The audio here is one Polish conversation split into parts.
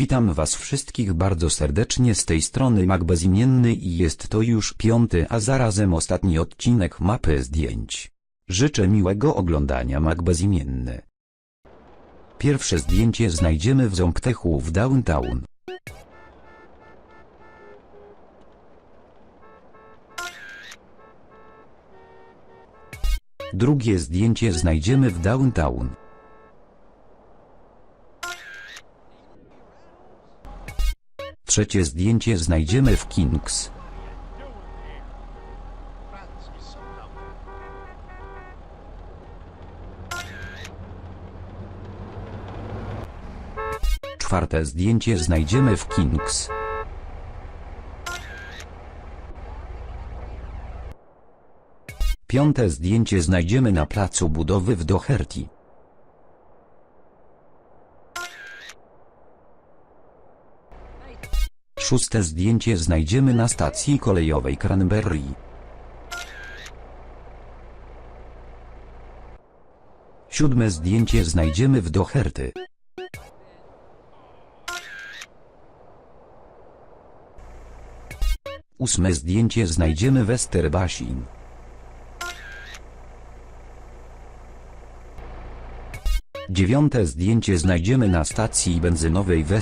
Witam was wszystkich bardzo serdecznie z tej strony Mac Bezimienny i jest to już piąty a zarazem ostatni odcinek mapy zdjęć. Życzę miłego oglądania Mac Bezimienny. Pierwsze zdjęcie znajdziemy w Zomptechu w Downtown. Drugie zdjęcie znajdziemy w Downtown. Trzecie zdjęcie znajdziemy w Kings. Czwarte zdjęcie znajdziemy w Kings. Piąte zdjęcie znajdziemy na placu budowy w Doherty. Szóste zdjęcie znajdziemy na stacji kolejowej Cranberry. Siódme zdjęcie znajdziemy w Doherty. Ósme zdjęcie znajdziemy w Esterbasin. Dziewiąte zdjęcie znajdziemy na stacji benzynowej w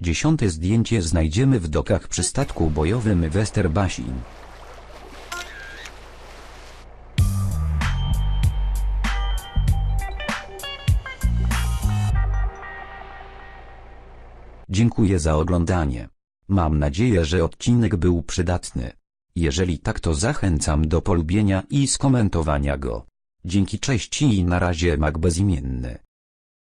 Dziesiąte zdjęcie znajdziemy w dokach przy statku bojowym w Esterbasin. Dziękuję za oglądanie. Mam nadzieję, że odcinek był przydatny. Jeżeli tak to zachęcam do polubienia i skomentowania go. Dzięki cześć i na razie Mac Bezimienny.